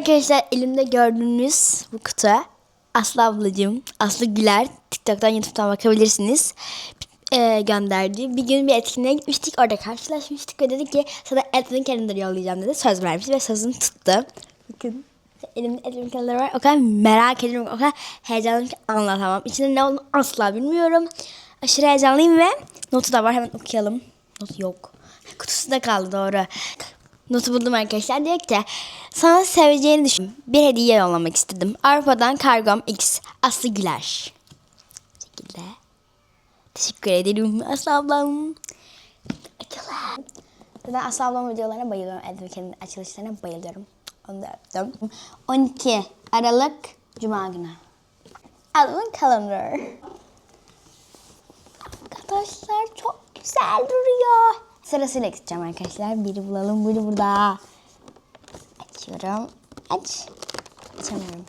Arkadaşlar elimde gördüğünüz bu kutu Aslı ablacığım, Aslı Güler TikTok'tan YouTube'dan bakabilirsiniz. Ee, gönderdi. Bir gün bir etkinliğe gitmiştik. Orada karşılaşmıştık ve dedi ki sana Advent Calendar yollayacağım dedi. Söz vermiş ve sözünü tuttu. Bakın elimde Advent Calendar var. O kadar merak ediyorum. O kadar heyecanlıyım ki anlatamam. İçinde ne olduğunu asla bilmiyorum. Aşırı heyecanlıyım ve notu da var. Hemen okuyalım. Not yok. Kutusu da kaldı doğru. Notu buldum arkadaşlar. Diyor ki sana seveceğini düşün. Bir hediye yollamak istedim. Avrupa'dan kargom X. Aslı Güler. Bu şekilde. Teşekkür ederim Aslı ablam. Açalım. Ben Aslı ablam videolarına bayılıyorum. Edwin'in açılışlarına bayılıyorum. Onu da öptüm. 12 Aralık Cuma günü. Advent Calendar. Arkadaşlar çok güzel duruyor. Sırasıyla gideceğim arkadaşlar. Biri bulalım. Biri burada. Açıyorum. Aç. Açamıyorum.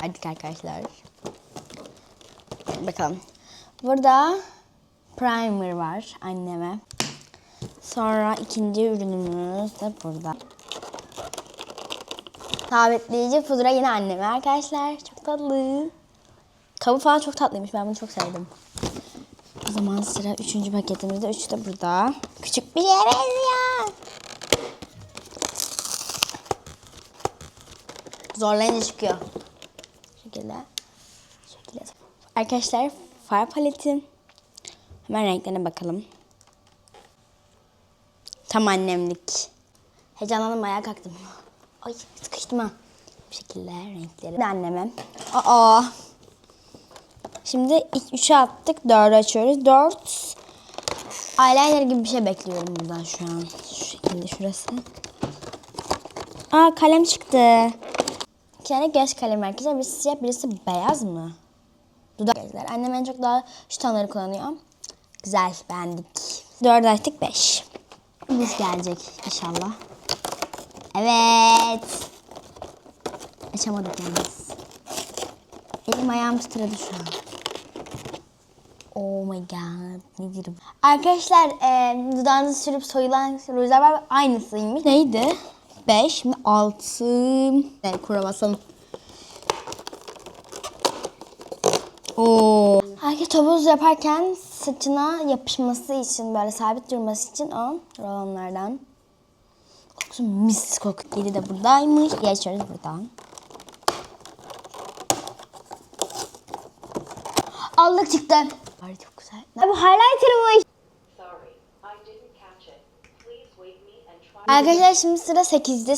Hadi arkadaşlar. Bakalım. Burada primer var anneme. Sonra ikinci ürünümüz de burada. Sabitleyici pudra yine anneme arkadaşlar. Çok tatlı. Kabı falan çok tatlıymış. Ben bunu çok sevdim. O zaman sıra üçüncü paketimizde. Üçü de burada. Küçük bir şeye benziyor. Zorlayınca çıkıyor. Şekilde. Şekilde. Arkadaşlar far paletim. Hemen renklerine bakalım. Tam annemlik. Heyecanlandım ayağa kalktım. Ay sıkıştım ha. Bu şekilde renkleri. Anneme. Aa. Şimdi ilk 3'e attık. 4'ü açıyoruz. 4 eyeliner gibi bir şey bekliyorum buradan şu an. Şu şekilde şurası. Aa kalem çıktı. İki tane göz kalemi arkadaşlar. Birisi siyah birisi beyaz mı? Dudak gözler. Annem en çok daha şu tonları kullanıyor. Güzel beğendik. 4 açtık 5. Biz gelecek inşallah. Evet. Açamadık yalnız. Elim ayağım titredi şu an. Oh my god. Ne diyorum? Arkadaşlar e, dudağınızı sürüp soyulan rujlar var. Aynısıymış. Neydi? 5. Şimdi 6. Evet, kura basalım. Oo. Herkes topuz yaparken saçına yapışması için böyle sabit durması için o rolonlardan. Kokusu mis koku. Yeri de buradaymış. Geçiyoruz buradan. Allık çıktı. Bu highlighter'mış. Sorry, I didn't catch it. Please wake me and try. Arkadaşlar şimdi sıra 8'de.